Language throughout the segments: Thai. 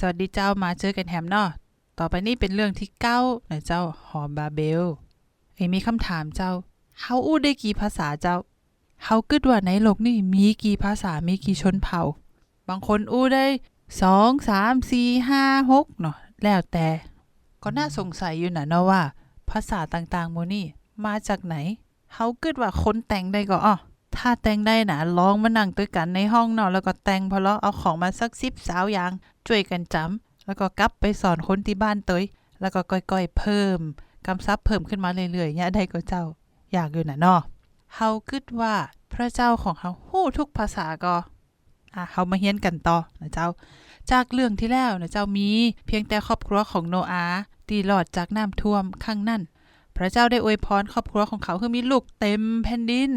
สวัสดีเจ้ามาเจอกันแฮมเนาะต่อไปนี้เป็นเรื่องที่เก้านะเจ้าหอมบาเบลเอมีคำถามเจ้าเฮาอู้ได้กี่ภาษาเจ้าเฮาคิดว่าในโลกนี้มีกี่ภาษามีกี่ชนเผ่า บางคนอู้ได้สองสามสี่ห้าหกเนาะแล้วแต่ ก็น่าสงสัยอยู่นะเนาะว่า ภาษาต่างๆโมนี่มาจากไหนเฮาคิดว่าคนแต่งได้ก็อ้อ ถ้าแต่งได้นะลองมานั่งด้วยกันในห้องเนาะแล้วก็แต่งพอเลาะเอาของมาสักสิบสาวอย่างช่วยกันจำแล้วก็กลับไปสอนคนที่บ้านเตยแล้วก็ก้อยๆเพิ่มกำซับเพิ่มขึ้นมาเรื่อยๆเนี่ยได้ก็เจ้าอยากอยู่นะเนาะเฮาคิดว่าพระเจ้าของเฮาฮู้ทุกภาษาก็อะเฮามาเฮียนกันต่อนะเจ้า จากเรื่องที่แล้วนะเจ้ามีเพียงแต่ครอบครัวของโนอาตีหลอดจากน้ำท่วมข้างนั่นพระเจ้าได้อวยพรครอบครัวของเขาคือมีลูกเต็มแผ่นดิน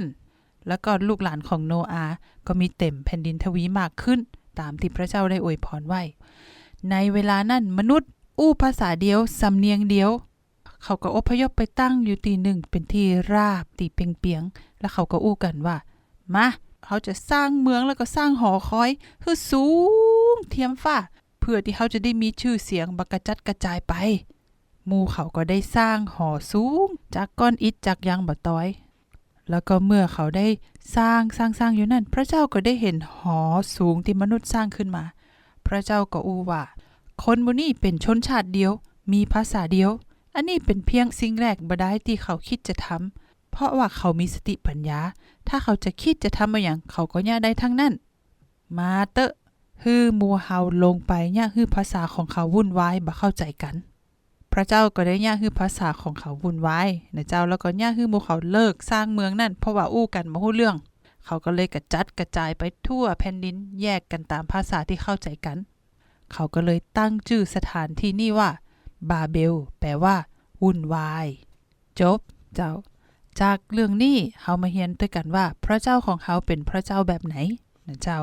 แล้วก็ลูกหลานของโนอาก็มีเต็มแผ่นดินทวีมากขึ้น ตามที่พระเจ้าได้อวยพรไว้ ในเวลานั้นมนุษย์ อู้ภาษาเดียว สำเนียงเดียว เขาก็อพยพไปตั้งอยู่ตีหนึ่งเป็นที่ราบตีเปียงๆแล้วเขาก็อู้กันว่า มาเขาจะสร้างเมืองแล้วก็สร้างหอคอยคือสูงเทียมฟ้าเพื่อที่เขาจะได้มีชื่อเสียงบักกระจัดกระจายไป หมู่เขาก็ได้สร้างหอสูง จากก้อนอิฐจากยางบะตอย แล้วก็เมื่อเขาได้สร้างสร้างสร้างอยู่นั่น พระเจ้าก็ได้เห็นหอสูงที่มนุษย์สร้างขึ้นมา พระเจ้าก็อูว่า คนบุนี่เป็นชนชาติเดียว มีภาษาเดียว อันนี้เป็นเพียงสิ่งแรกบ่ได้ที่เขาคิดจะทำเพราะว่าเขามีสติปัญญา ถ้าเขาจะคิดจะทำมาอย่างเขาก็ย่าได้ทั้งนั้น มาเตอะฮือมูเฮาลงไปย่าฮือภาษาของเขาวุ่นวายบ่เข้าใจกัน พระเจ้าก็ได้ย่าฮือภาษาของเขาวุ่นวายนะเจ้าแล้วก็ย่าฮือหมูเขาเลิกสร้างเมืองนั่นเพราะว่าอู้กันบ่ฮู้เรื่อง เขาก็เลยกระจัดกระจายไปทั่วแผ่นดินแยกกันตามภาษาที่เข้าใจกัน เขาก็เลยตั้งชื่อสถานที่นี่ว่า บาเบล แปลว่า วุ่นวาย จบ เจ้า จากเรื่องนี้เขามาเรียนด้วยกันว่า พระเจ้าของเขาเป็นพระเจ้าแบบไหนนะเจ้า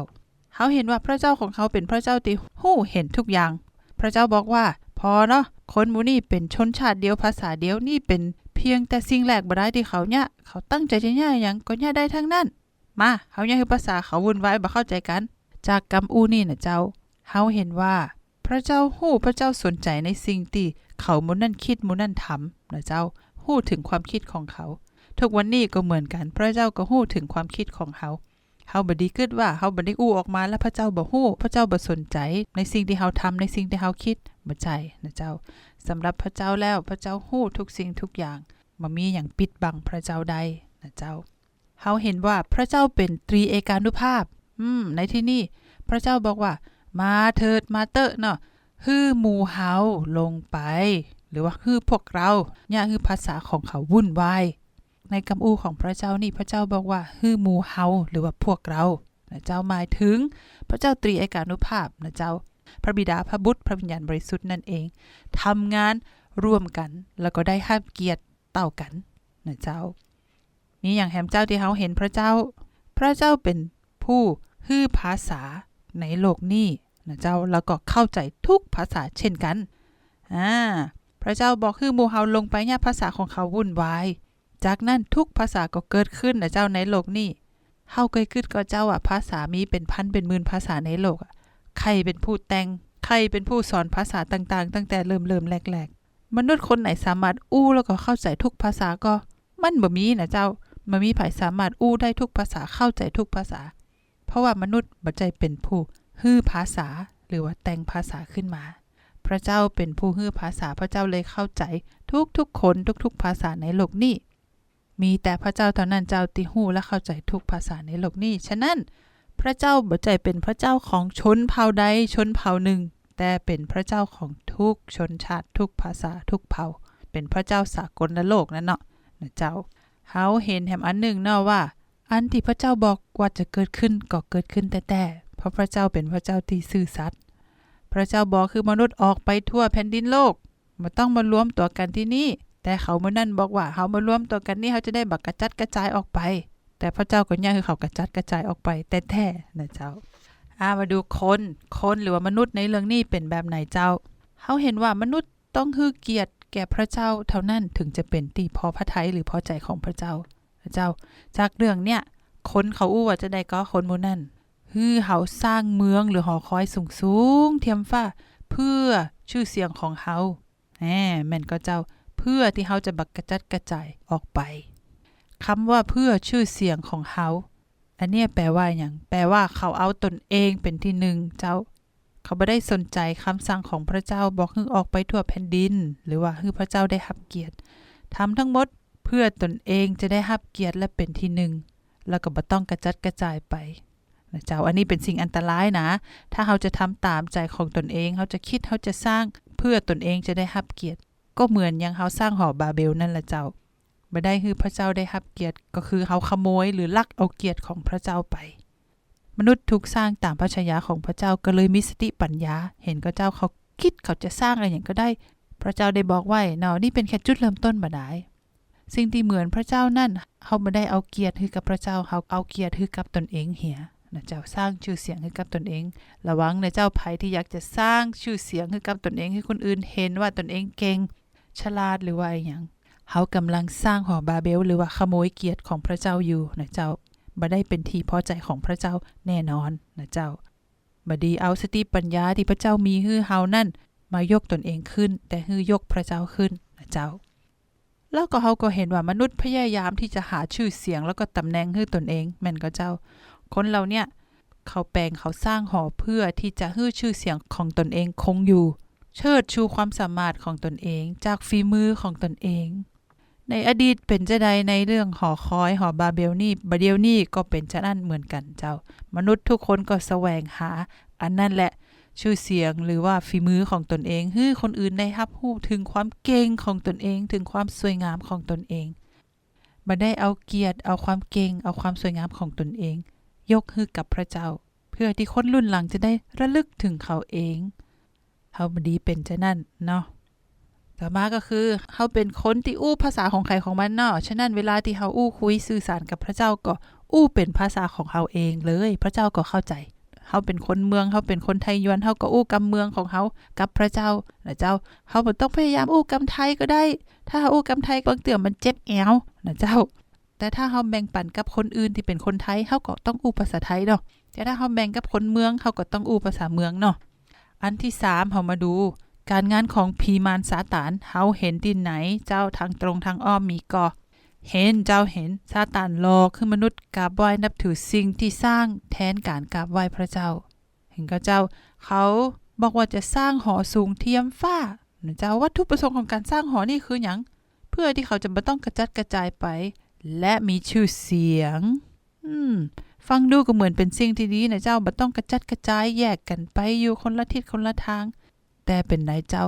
เขาเห็นว่าพระเจ้าของเขาเป็นพระเจ้าที่หู้เห็นทุกอย่าง พระเจ้าบอกว่า พอเนาะคนมูนี่เป็นชนชาติเดียวภาษาเดียวนี่เป็นเพียงแต่สิ่งแรกบ่ได้ที่เขาเนี่ยเขาตั้งใจจะเนี่ยอย่างก็เนี่ยได้ทั้งนั้น มาเขาเนี่ยคือภาษาเขาวุ่นวายบ่เข้าใจกัน จากกำอูนี่นะเจ้าเขาเห็นว่า พระเจ้าหู้พระเจ้าสนใจในสิ่งที่เขามุนั่นคิดมุนั่นทำนะเจ้าหู้ถึงความคิดของเขา ทุกวันนี้ก็เหมือนกัน พระเจ้าก็หู้ถึงความคิดของเขา เขาบดีคิดว่าเขาบดีอู้ออกมาแล้วพระเจ้าบ่ฮู้พระเจ้าบ่สนใจในสิ่งที่เขาทำในสิ่งที่เขาคิดบ่ใจนะเจ้าสำหรับพระเจ้าแล้วพระเจ้าฮู้ทุกสิ่งทุกอย่างบ่มีอย่างปิดบังพระเจ้าใดนะเจ้าเขาเห็นว่าพระเจ้าเป็นตรีเอกานุภาพ อืม ในที่นี้พระเจ้าบอกว่า มาเถิดมาเตอะเนาะฮือหมู่เฮาลงไป หรือว่าฮือพวกเราเนี่ยคือภาษาของเขาวุ่นวาย ในคำอู้ของพระเจ้านี่พระเจ้าบอกว่าฮือหมูเฮาหรือว่าพวกเรานะเจ้าหมายถึงพระเจ้าตรีเอกานุภาพนะเจ้า พระบิดาพระบุตรพระวิญญาณบริสุทธิ์นั่นเองทำงานร่วมกันแล้วก็ได้ห้ามเกียรติเต่ากันนะเจ้ามีอย่างแหมเจ้าที่เขาเห็นพระเจ้า พระเจ้าเป็นผู้ฮื้อภาษาในโลกนี้นะเจ้าแล้วก็เข้าใจทุกภาษาเช่นกันอ่าพระเจ้าบอกคือหมูเฮาลงไปเนี่ยภาษาของเขาวุ่นวาย จากนั้นทุกภาษาก็เกิดขึ้นนะเจ้าในโลกนี้เฮาเคยคิดก็เจ้าว่าภาษามีเป็นพันเป็นหมื่นภาษาในโลกอะใครเป็นผู้แต่งใครเป็นผู้สอนภาษาต่างๆ ตั้งแต่เริ่มเริ่มแรกๆ มนุษย์คนไหนสามารถอู้แล้วก็เข้าใจทุกภาษาก็มันบ่มีนะเจ้ามันมีไผสามารถอู้ได้ทุกภาษาเข้าใจทุกภาษา เพราะว่ามนุษย์บัใจเป็นผู้ฮื้อภาษาหรือว่าแต่งภาษาขึ้นมา พระเจ้าเป็นผู้ฮื้อภาษาพระเจ้าเลยเข้าใจทุกทุกคนทุกๆภาษาในโลกนี้ มีแต่พระเจ้าเท่านั้นเจ้าที่ฮู้และเข้าใจทุกภาษาในโลกนี้ ฉะนั้น พระเจ้าบัใจเป็นพระเจ้าของชนเผ่าใดชนเผ่าหนึ่ง แต่เป็นพระเจ้าของทุกชนชาติทุกภาษาทุกเผ่า เป็นพระเจ้าสากลโลกนั่นเนาะนะเจ้าเฮาเห็นแหมอันหนึ่งเนาะว่า อันที่พระเจ้าบอกว่าจะเกิดขึ้นก็เกิดขึ้นแต่แต่เพราะพระเจ้าเป็นพระเจ้าที่ซื่อสัตย์พระเจ้าบอกคือมนุษย์ออกไปทั่วแผ่นดินโลกมาต้องมารวมตัวกันที่นี่ แต่เขาเมื่อนั้นบอกว่าเขามารวมตัวกันนี่เขาจะได้บักกระจัดกระจายออกไป แต่พระเจ้าก็ย่างคือเขากระจัดกระจายออกไปแต่แท้นะเจ้าอ่ามาดูคนคนหรือว่ามนุษย์ในเรื่องนี้เป็นแบบไหนเจ้าเขาเห็นว่ามนุษย์ต้องฮือเกียรติแก่พระเจ้าเท่านั้นถึงจะเป็นตีพอพระทัยหรือพอใจของพระเจ้าพระเจ้า จากเรื่องเนี้ยคนเขาอู้ว่าจะได้ก็คนมูนั่นฮือเขาสร้างเมืองหรือหอคอยสูงสูงๆเทียมฟ้าเพื่อชื่อเสียงของเฮาแหมแม่นก็เจ้า เพื่อที่เฮาจะบักกระจัดกระจายออกไปคำว่าเพื่อชื่อเสียงของเฮาอันนี้แปลว่าอย่างแปลว่าเขาเอาตนเองเป็นที่หนึ่งเจ้า เขาไม่ได้สนใจคำสั่งของพระเจ้าบอกให้ออกไปทั่วแผ่นดิน หรือว่าให้พระเจ้าได้รับเกียรติทำทั้งหมดเพื่อตนเองจะได้รับเกียรติและเป็นที่หนึ่งแล้วก็บ่ต้องกระจัดกระจายไปนะเจ้าอันนี้เป็นสิ่งอันตรายนะ ถ้าเราจะทำตามใจของตนเองเราจะคิดเราจะสร้างเพื่อตนเองจะได้รับเกียรติ ก็เหมือนอย่างเราสร้างหอบาเบลนั่นแหละเจ้าบ่ได้คือพระเจ้าได้รับเกียรติก็คือเขาขโมยหรือลักเอาเกียรติของพระเจ้าไป มนุษย์ถูกสร้างตามพระชายาของพระเจ้าก็เลยมีสติปัญญา เห็นก็เจ้าเขาคิดเขาจะสร้างอะไรอย่างก็ได้ พระเจ้าได้บอกไว้เนาะนี่เป็นแค่จุดเริ่มต้นบ่ได้สิ่งที่เหมือนพระเจ้านั่นเขาไม่ได้เอาเกียรติให้กับพระเจ้าเขาเอาเกียรติให้กับตนเองเหียนะเจ้าสร้างชื่อเสียงให้กับตนเอง ระวังนะเจ้าภัยที่อยากจะสร้างชื่อเสียงให้กับตนเองให้คนอื่นเห็นว่าตนเองเก่ง ฉลาดหรือว่าอย่างเขากำลังสร้างหอบาเบล หรือว่าขโมยเกียรติของพระเจ้าอยู่นะเจ้าบ่ได้เป็นที่พอใจของพระเจ้าแน่นอนนะเจ้าบดีเอาสติปัญญาที่พระเจ้ามีฮือเฮานั่น มายกตนเองขึ้น แต่ฮือยกพระเจ้าขึ้นนะเจ้า แล้วก็เขาก็เห็นว่ามนุษย์พยายามที่จะหาชื่อเสียงแล้วก็ตำแหน่งให้ตนเองแม่นก็เจ้า คนเราเนี่ยเขาแปลงเขาสร้างหอเพื่อที่จะให้ชื่อเสียงของตนเองคงอยู่ เชิดชูความสามารถของตนเองจากฝีมือของตนเอง ในอดีตเป็นจะใดในเรื่องหอคอยหอบาเบลนี่บาเดียวนี่ก็เป็นจะนั่นเหมือนกันเจ้า มนุษย์ทุกคนก็แสวงหา อันนั่นแหละชื่อเสียงหรือว่าฝีมือของตนเองให้คนอื่นได้รับรู้ถึงความเก่งของตนเองถึงความสวยงามของตนเองบ่ได้เอาเกียรติเอาความเก่งเอาความสวยงามของตนเอง ยกให้กับพระเจ้า เพื่อที่คนรุ่นหลังจะได้ระลึกถึงเขาเอง เฮาบดีเป็นจะนั่นเนาะต่อมาก็คือเฮาเป็นคนที่อู้ภาษาของใครของมันเนาะฉะนั้นเวลาที่เฮาอู้คุยสื่อสารกับพระเจ้าก็อู้เป็นภาษาของเฮาเองเลย พระเจ้าก็เข้าใจเฮาเป็นคนเมืองเฮาเป็นคนไทยยวนเฮาก็อู้กำเมืองของเฮากับพระเจ้านะเจ้าเฮาบ่ต้องพยายามอู้กำไทยก็ได้ ถ้าเฮาอู้กำไทยบางเตือมันเจ็บแอวนะเจ้า แต่ถ้าเฮาแบ่งปันกับคนอื่นที่เป็นคนไทยเฮาก็ต้องอู้ภาษาไทยเนาะแต่ถ้าเฮาแบ่งกับคนเมืองเฮาก็ต้องอู้ภาษาเมืองเนาะ อันที่3เฮามาดู การงานของพีมารซาตานเฮาเห็นที่ไหน เจ้าทางตรงทางอ้อมมีก็เห็นเจ้าเห็นซาตานหลอกคือมนุษย์กราบไหว้นับถือสิ่งที่สร้างแทนการกราบไหว้พระเจ้า เห็นก็เจ้า เขาบอกว่าจะสร้างหอสูงเทียมฟ้านะเจ้าวัตถุประสงค์ของการสร้างหอนี่คืออย่างเพื่อที่เขาจะไม่ต้องกระจัดกระจายไป และมีชื่อเสียง อืม ฟังดูก็เหมือนเป็นสิ่งที่ดีนะเจ้าบ่ต้องกระจัดกระจายแยกกันไปอยู่คนละทิศคนละทาง แต่เป็นไหนเจ้า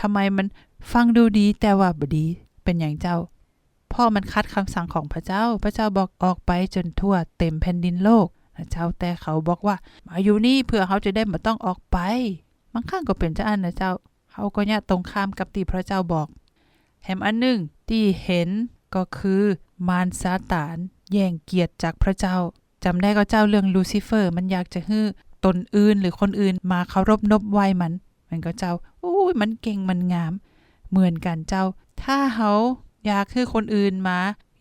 ทำไมมันฟังดูดีแต่ว่าบ่ดีเป็นอย่างเจ้า พ่อมันคัดคำสั่งของพระเจ้า พระเจ้าบอกออกไปจนทั่วเต็มแผ่นดินโลกนะเจ้าแต่เขาบอกว่ามาอยู่นี่เพื่อเขาจะได้บ่ต้องออกไปบางครั้งก็เป็นจะอันนะเจ้า เขาก็เนี่ยตรงข้ามกับที่พระเจ้าบอก แถมอันหนึ่งที่เห็นก็คือมารซาตานแย่งเกียรติจากพระเจ้า จำได้ก็เจ้าเรื่องลูซิเฟอร์ มันอยากจะฮื้อตนอื่นหรือคนอื่นมาเคารพนบไหวมัน มันก็เจ้าโอ้ยมันเก่งมันงาม เหมือนกันเจ้า ถ้าเขาอยากคือคนอื่นมา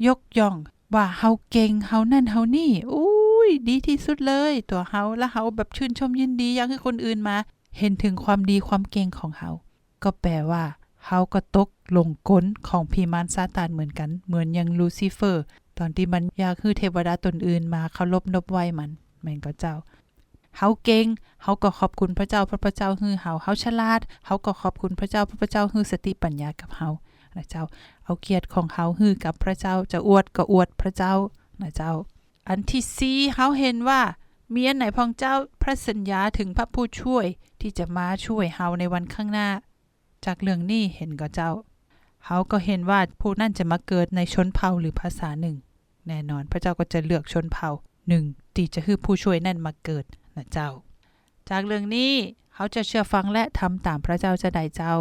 ยกย่อง ว่าเฮาเก่งเฮานั่นเฮานี่อุ้ยดีที่สุดเลย ตัวเฮาและเฮาแบบชื่นชมยินดีอยากให้คนอื่นมา เห็นถึงความดีความเก่งของเฮาก็แปลว่าเฮาก็ตกลงกลของพีมานซาตานเหมือนกัน เหมือนอย่างลูซิเฟอร์ ตอนที่มันอยากคือเทวดาตนอื่นมาเคารพนบไหวมันแม่นก็เจ้าเฮาเก่งเฮาก็ขอบคุณพระเจ้าพระพระเจ้าฮือเฮาเฮาฉลาดเฮาก็ขอบคุณพระเจ้าพระพระเจ้าฮือสติปัญญากับเฮานะเจ้า เอาเกียรติของเฮาฮือกับพระเจ้าจะอวดก็อวดพระเจ้านะเจ้า อันที่สี่เฮาเห็นว่ามีอันไหนพองเจ้าพระสัญญาถึงพระผู้ช่วยที่จะมาช่วยเฮาในวันข้างหน้า จากเรื่องนี้เห็นก็เจ้าเฮาก็เห็นว่าผู้นั่นจะมาเกิดในชนเผ่าหรือภาษาหนึ่ง แน่นอนพระเจ้าก็จะเลือกชนเผ่าหนึ่งที่จะคือผู้ช่วยนั่นมาเกิดนะเจ้า จากเรื่องนี้เขาจะเชื่อฟังและทำตามพระเจ้าจะได้เจ้า